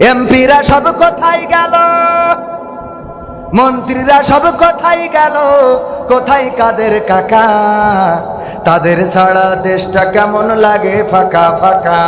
এমপিরা সব কোথায় গেল? মন্ত্রীরা সব কোথায় গেল? কোথায় কাদের কাকা? তাদের ছাড়া দেশটা কেমন লাগে ফাঁকা ফাঁকা?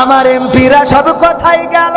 আমার এমপিরা সব কোথায় গেল?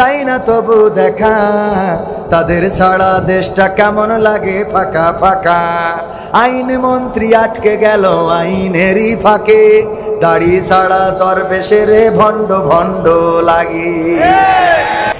যাই না তবু দেখা। তাদের ছাড়া দেশটা কেমন লাগে? ফাঁকা ফাঁকা। আইন মন্ত্রী আটকে গেল আইনেরই ফাঁকে। দাড়ি ছাড়া দরবেশের ভণ্ড ভণ্ড লাগে।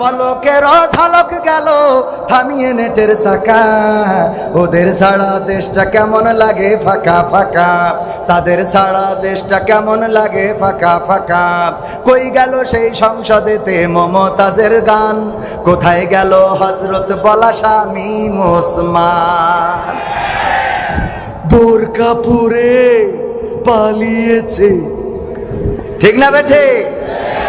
পলকের ঝলক গেল, থামিয়ে নেটের চাকা। ওদের ছাড়া দেশটা কেমন লাগে? ফাঁকা ফাঁকা। তাদের ছাড়া দেশটা কেমন লাগে? ফাঁকা ফাঁকা। কই গেল সেই সংসদেতে মমতাজের গান? কোথায় গেল হজরত বলা স্বামী মোসমান? বোরকা পুরে পালিয়েছে। ঠিক না বেঠে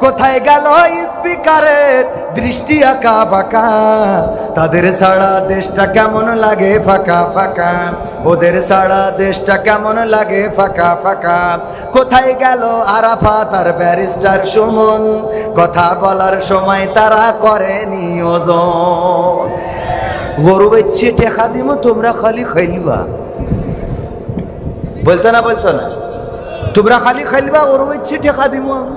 কোথায় গেল স্পিকারের দৃষ্টি আঁকা বাঁকা? তাদের ছাড়া দেশটা কেমন লাগে ফাঁকা ফাঁকা? ওদের ছাড়া দেশটা কেমন লাগে ফাঁকা ফাঁকা? কোথায় গেল আরাফা তার ব্যারিস্টার সুমন? কথা বলার সময় তারা করে নিয়োজন। গরু বেচ্ছে টেকা দিব তোমরা খালি খাইলবা বলতো না বলতো না? তোমরা খালি খাইলবা গরু বেচ্ছে টেকা দিব আমি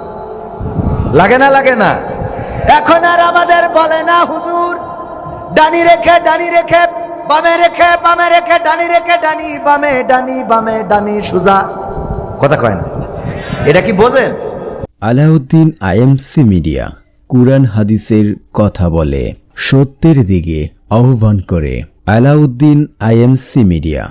লাগে না লাগে না। এখন আর আমাদের বলে না হুজুর। ডানি রেখে ডানি রেখে বামে রেখে বামে রেখে ডানি রেখে ডানি বামে ডানি বামে ডানি সুজা। কথা কয় না। এটা কি বোঝেন? আলাউদ্দিন আইএমসি মিডিয়া কুরআন হাদিসের কথা বলে সত্যের দিকে আহ্বান করে আলাউদ্দিন আইএমসি মিডিয়া।